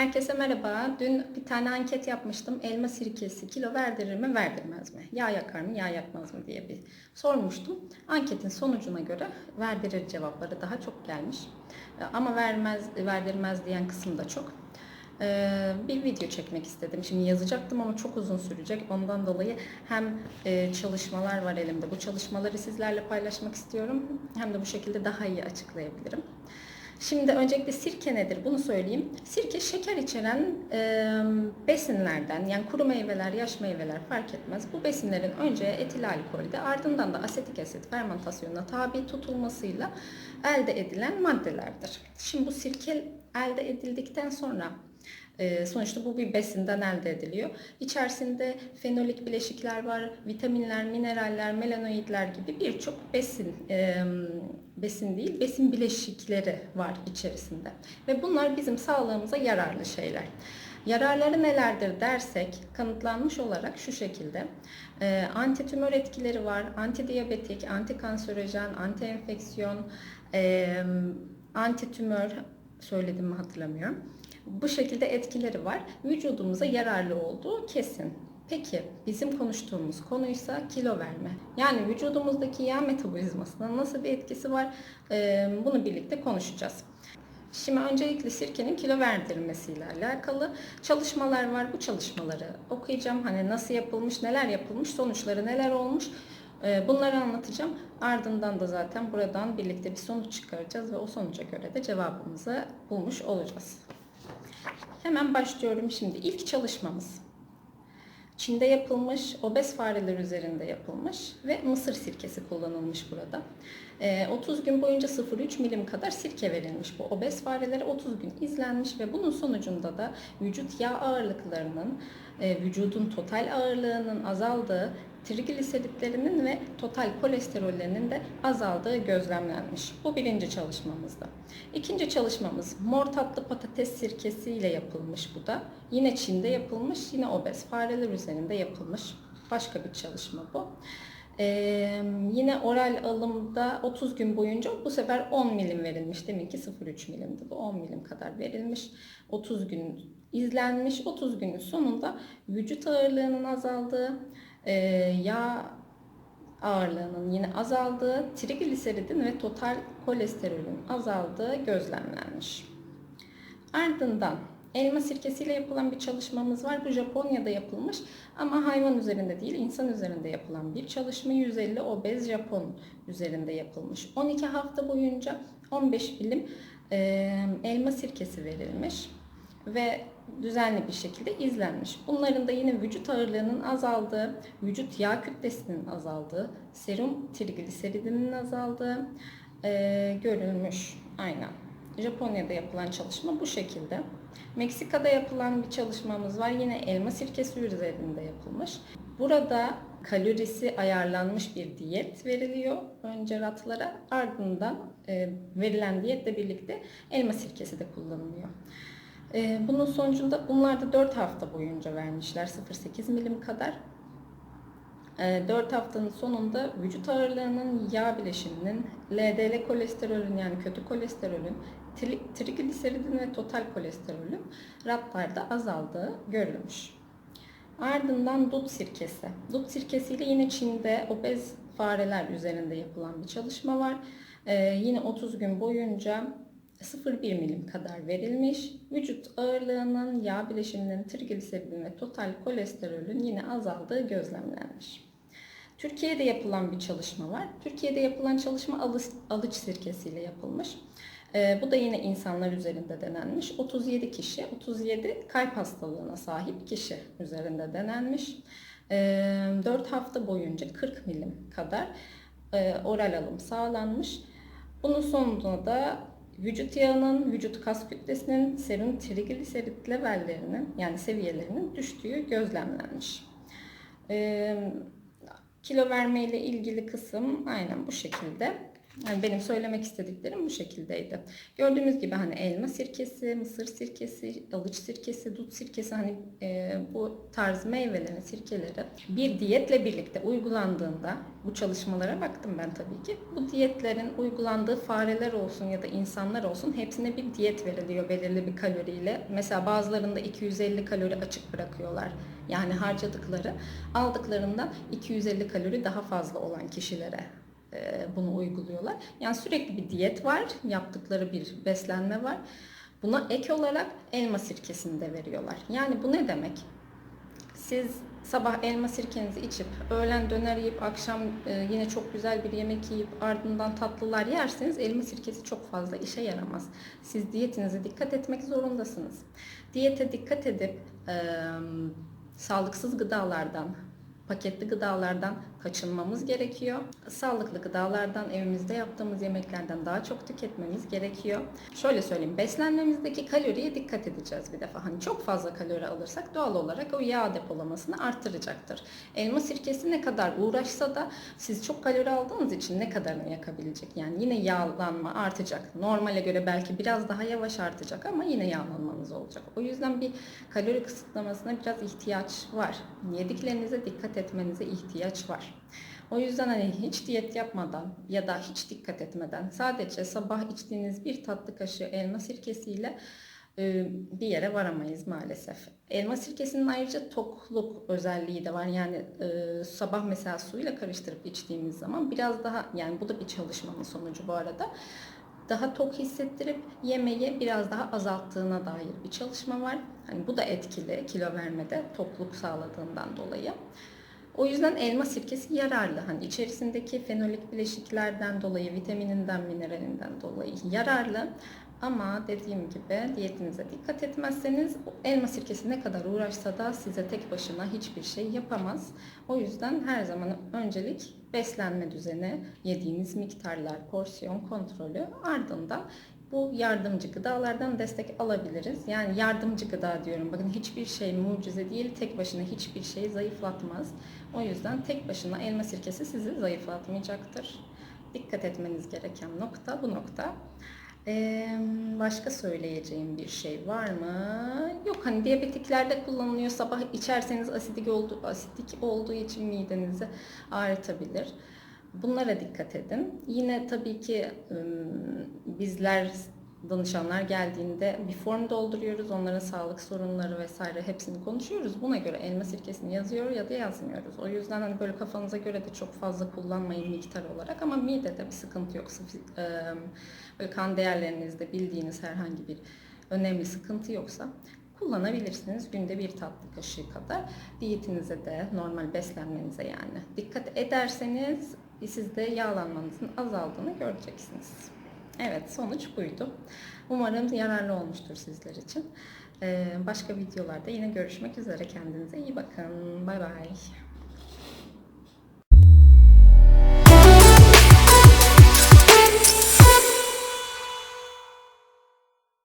Herkese merhaba. Dün bir tane anket yapmıştım. Elma sirkesi kilo verdirir mi, verdirmez mi? Yağ yakar mı, yağ yakmaz mı diye bir sormuştum. Anketin sonucuna göre verdirir cevapları daha çok gelmiş. Ee, Ama vermez, verdirmez diyen kısım da çok. Ee, Bir video çekmek istedim. Şimdi yazacaktım ama çok uzun sürecek. Ondan dolayı hem e, çalışmalar var elimde. Bu çalışmaları sizlerle paylaşmak istiyorum. Hem de bu şekilde daha iyi açıklayabilirim. Şimdi öncelikle sirke nedir bunu söyleyeyim. Sirke şeker içeren e, besinlerden yani kuru meyveler, yaş meyveler fark etmez. Bu besinlerin önce etil alkolde ardından da asetik asit fermentasyonuna tabi tutulmasıyla elde edilen maddelerdir. Şimdi bu sirke elde edildikten sonra Sonuçta bu bir besinden elde ediliyor. İçerisinde fenolik bileşikler var, vitaminler, mineraller, melanoidler gibi birçok besin, e, besin değil, besin bileşikleri var içerisinde. Ve bunlar bizim sağlığımıza yararlı şeyler. Yararları nelerdir dersek kanıtlanmış olarak şu şekilde. E, antitümör etkileri var, antidiyabetik, antikanserojen, antienfeksiyon, e, antitümör söyledim mi hatırlamıyorum. Bu şekilde etkileri var. Vücudumuza yararlı olduğu kesin. Peki bizim konuştuğumuz konuysa kilo verme. Yani vücudumuzdaki yağ metabolizmasına nasıl bir etkisi var Ee, bunu birlikte konuşacağız. Şimdi öncelikle sirkenin kilo verdirmesiyle alakalı çalışmalar var. Bu çalışmaları okuyacağım. Hani nasıl yapılmış, neler yapılmış, sonuçları neler olmuş bunları anlatacağım. Ardından da zaten buradan birlikte bir sonuç çıkaracağız ve o sonuca göre de cevabımızı bulmuş olacağız. Hemen başlıyorum şimdi. İlk çalışmamız. Çin'de yapılmış, obez fareler üzerinde yapılmış ve mısır sirkesi kullanılmış burada. Ee, 30 gün boyunca 0,3 milim kadar sirke verilmiş bu obez farelere 30 gün izlenmiş ve bunun sonucunda da vücut yağ ağırlıklarının, e, vücudun total ağırlığının azaldığı, trigliseritlerinin ve total kolesterollerinin de azaldığı gözlemlenmiş. Bu birinci çalışmamızda. İkinci çalışmamız mor tatlı patates sirkesi ile yapılmış bu da. Yine Çin'de yapılmış, yine obez fareler üzerinde yapılmış. Başka bir çalışma bu. Ee, yine oral alımda 30 gün boyunca bu sefer 10 milim verilmiş. Demek ki 0,3 milimdi bu 10 milim kadar verilmiş. 30 gün izlenmiş. 30 günün sonunda vücut ağırlığının azaldığı, e, yağ ağırlığının yine azaldığı, trigliseridin ve total kolesterolün azaldığı gözlemlenmiş. Ardından elma sirkesiyle yapılan bir çalışmamız var. Bu Japonya'da yapılmış ama hayvan üzerinde değil, insan üzerinde yapılan bir çalışma. 150 obez Japon üzerinde yapılmış. 12 hafta boyunca 15 milim e, elma sirkesi verilmiş ve düzenli bir şekilde izlenmiş. Bunların da yine vücut ağırlığının azaldığı, vücut yağ kütlesinin azaldığı, serum trigliseridinin azaldığı e, görülmüş. Aynen. Japonya'da yapılan çalışma bu şekilde. Meksika'da yapılan bir çalışmamız var. Yine elma sirkesi üzerinde yapılmış. Burada kalorisi ayarlanmış bir diyet veriliyor önce ratlara. Ardından e, verilen diyetle birlikte elma sirkesi de kullanılıyor. E, bunun sonucunda bunlar da 4 hafta boyunca vermişler 0.8 milim kadar. 4 haftanın sonunda vücut ağırlığının yağ bileşiminin, LDL kolesterolün yani kötü kolesterolün, tri- trigliseridin ve total kolesterolün ratlarda azaldığı görülmüş. Ardından dut sirkesi. Dut sirkesiyle yine Çin'de obez fareler üzerinde yapılan bir çalışma var. Ee, yine 30 gün boyunca 0,1 milim kadar verilmiş. Vücut ağırlığının, yağ bileşiminin, trigliseridin ve total kolesterolün yine azaldığı gözlemlenmiş. Türkiye'de yapılan bir çalışma var. Türkiye'de yapılan çalışma alıç, alıç sirkesiyle yapılmış. Ee, bu da yine insanlar üzerinde denenmiş. 37 kişi, 37 kalp hastalığına sahip kişi üzerinde denenmiş. Ee, 4 hafta boyunca 40 milim kadar e, oral alım sağlanmış. Bunun sonunda da vücut yağının, vücut kas kütlesinin, serum trigliserit levellerinin yani seviyelerinin düştüğü gözlemlenmiş. Ee, kilo verme ile ilgili kısım aynen bu şekilde. Yani benim söylemek istediklerim bu şekildeydi. Gördüğümüz gibi hani elma sirkesi, mısır sirkesi, alıç sirkesi, dut sirkesi hani e, bu tarz meyvelerin sirkeleri bir diyetle birlikte uygulandığında bu çalışmalara baktım ben tabii ki. Bu diyetlerin uygulandığı fareler olsun ya da insanlar olsun hepsine bir diyet veriliyor belirli bir kaloriyle. Mesela bazılarında 250 kalori açık bırakıyorlar. Yani harcadıkları aldıklarından 250 kalori daha fazla olan kişilere bunu uyguluyorlar. Yani sürekli bir diyet var, yaptıkları bir beslenme var. Buna ek olarak elma sirkesini de veriyorlar. Yani bu ne demek? Siz sabah elma sirkenizi içip, öğlen döner yiyip, akşam e, yine çok güzel bir yemek yiyip ardından tatlılar yerseniz elma sirkesi çok fazla işe yaramaz. Siz diyetinize dikkat etmek zorundasınız. Diyete dikkat edip e, sağlıksız gıdalardan, paketli gıdalardan kaçınmamız gerekiyor. Sağlıklı gıdalardan, evimizde yaptığımız yemeklerden daha çok tüketmemiz gerekiyor. Şöyle söyleyeyim, beslenmemizdeki kaloriye dikkat edeceğiz bir defa. Hani çok fazla kalori alırsak doğal olarak o yağ depolamasını artıracaktır. Elma sirkesi ne kadar uğraşsa da siz çok kalori aldığınız için ne kadarını yakabilecek? Yani yine yağlanma artacak. Normale göre belki biraz daha yavaş artacak ama yine yağlanmanız olacak. O yüzden bir kalori kısıtlamasına biraz ihtiyaç var. Yediklerinize dikkat etmenize ihtiyaç var. O yüzden hani hiç diyet yapmadan ya da hiç dikkat etmeden sadece sabah içtiğiniz bir tatlı kaşığı elma sirkesiyle e, bir yere varamayız maalesef. Elma sirkesinin ayrıca tokluk özelliği de var. Yani e, sabah mesela suyla karıştırıp içtiğimiz zaman biraz daha yani bu da bir çalışmanın sonucu bu arada daha tok hissettirip yemeği biraz daha azalttığına dair bir çalışma var. Hani bu da etkili kilo vermede tokluk sağladığından dolayı. O yüzden elma sirkesi yararlı. Hani içerisindeki fenolik bileşiklerden dolayı, vitamininden, mineralinden dolayı yararlı. Ama dediğim gibi diyetinize dikkat etmezseniz elma sirkesi ne kadar uğraşsa da size tek başına hiçbir şey yapamaz. O yüzden her zaman öncelik beslenme düzeni, yediğiniz miktarlar, porsiyon kontrolü ardından bu yardımcı gıdalardan destek alabiliriz. Yani yardımcı gıda diyorum. Bakın hiçbir şey mucize değil. Tek başına hiçbir şey zayıflatmaz. O yüzden tek başına elma sirkesi sizi zayıflatmayacaktır. Dikkat etmeniz gereken nokta bu nokta. Ee, başka söyleyeceğim bir şey var mı? Yok hani diyabetiklerde kullanılıyor. Sabah içerseniz asidik olduğu, asidik olduğu için midenizi ağrıtabilir. Bunlara dikkat edin. Yine tabii ki bizler danışanlar geldiğinde bir form dolduruyoruz. Onların sağlık sorunları vesaire hepsini konuşuyoruz. Buna göre elma sirkesini yazıyor ya da yazmıyoruz. O yüzden hani böyle kafanıza göre de çok fazla kullanmayın miktar olarak ama midede bir sıkıntı yoksa böyle kan değerlerinizde bildiğiniz herhangi bir önemli sıkıntı yoksa kullanabilirsiniz. Günde bir tatlı kaşığı kadar. Diyetinize de normal beslenmenize yani. Dikkat ederseniz sizde yağlanmanızın azaldığını göreceksiniz. Evet sonuç buydu. Umarım yararlı olmuştur sizler için. Ee, başka videolarda yine görüşmek üzere. Kendinize iyi bakın. Bay bay.